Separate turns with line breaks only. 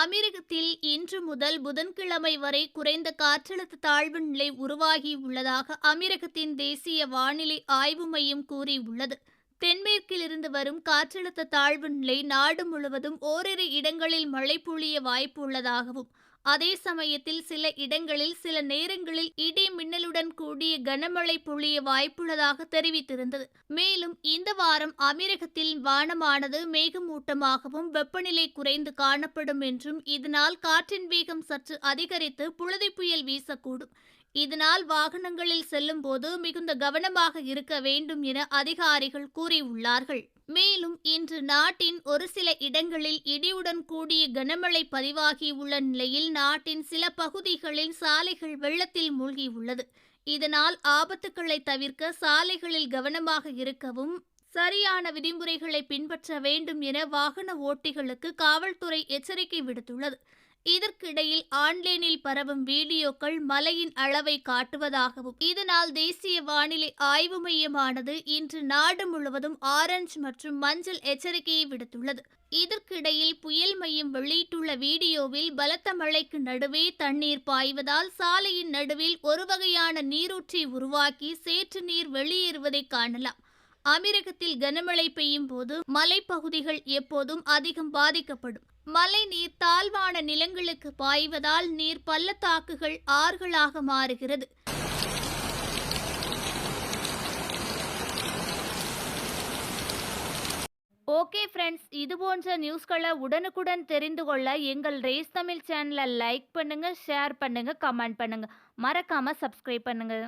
அமெரிக்கத்தில் இன்று முதல் புதன்கிழமை வரை குறைந்த காற்றழுத்த தாழ்வு நிலை உருவாகி உள்ளதாக அமெரிக்கத்தின் தேசிய வானிலை ஆய்வு மையம் கூறியுள்ளது. தென்மேற்கிலிருந்து வரும் காற்றழுத்த தாழ்வு நிலை நாடு முழுவதும் ஓரிரு இடங்களில் மழை பொழிய வாய்ப்பு உள்ளதாகவும் அதே சமயத்தில் சில இடங்களில் சில நேரங்களில் இடி மின்னலுடன் கூடிய கனமழை பொழிய வாய்ப்புள்ளதாக தெரிவித்திருந்தது. மேலும் இந்த வாரம் அமீரகத்தில் வானமானது மேகமூட்டமாகவும் வெப்பநிலை குறைந்து காணப்படும் என்றும் இதனால் காற்றின் வேகம் சற்று அதிகரித்து புழுதி புயல் வீசக்கூடும். இதனால் வாகனங்களில் செல்லும் போது மிகுந்த கவனமாக இருக்க வேண்டும் என அதிகாரிகள் கூறியுள்ளார்கள். மேலும் இன்று நாட்டின் ஒரு சில இடங்களில் இடியுடன் கூடிய கனமழை பதிவாகியுள்ள நிலையில் நாட்டின் சில பகுதிகளில் சாலைகள் வெள்ளத்தில் மூழ்கியுள்ளது. இதனால் ஆபத்துக்களை தவிர்க்க சாலைகளில் கவனமாக இருக்கவும் சரியான விதிமுறைகளை பின்பற்ற வேண்டும் என வாகன ஓட்டிகளுக்கு காவல்துறை எச்சரிக்கை விடுத்துள்ளது. இதற்கிடையில் ஆன்லைனில் பரவும் வீடியோக்கள் மலையின் அளவை காட்டுவதாகவும் இதனால் தேசிய வானிலை ஆய்வு மையமானது இன்று நாடு முழுவதும் ஆரஞ்சு மற்றும் மஞ்சள் எச்சரிக்கையை விடுத்துள்ளது. இதற்கிடையில் புயல் மையம் வெளியிட்டுள்ள வீடியோவில் பலத்த மழைக்கு நடுவே தண்ணீர் பாய்வதால் சாலையின் நடுவில் ஒரு வகையான நீரூற்றை உருவாக்கி சேற்று நீர் வெளியேறுவதை காணலாம். அமீரகத்தில் கனமழை பெய்யும் போது மலைப்பகுதிகள் எப்போதும் அதிகம் பாதிக்கப்படும். மழை நீர் தாழ்வான நிலங்களுக்கு பாய்வதால் நீர் பள்ளத்தாக்குகள் ஆறுகளாக மாறுகிறது. ஓகே ஃப்ரெண்ட்ஸ் இது போன்ற நியூஸ்களை உடனுக்குடன் தெரிந்து கொள்ள எங்கள் ரேஸ் தமிழ் சேனலை லைக் பண்ணுங்கள் ஷேர் பண்ணுங்கள் கமெண்ட் பண்ணுங்கள் மறக்காமல் சப்ஸ்கிரைப் பண்ணுங்கள்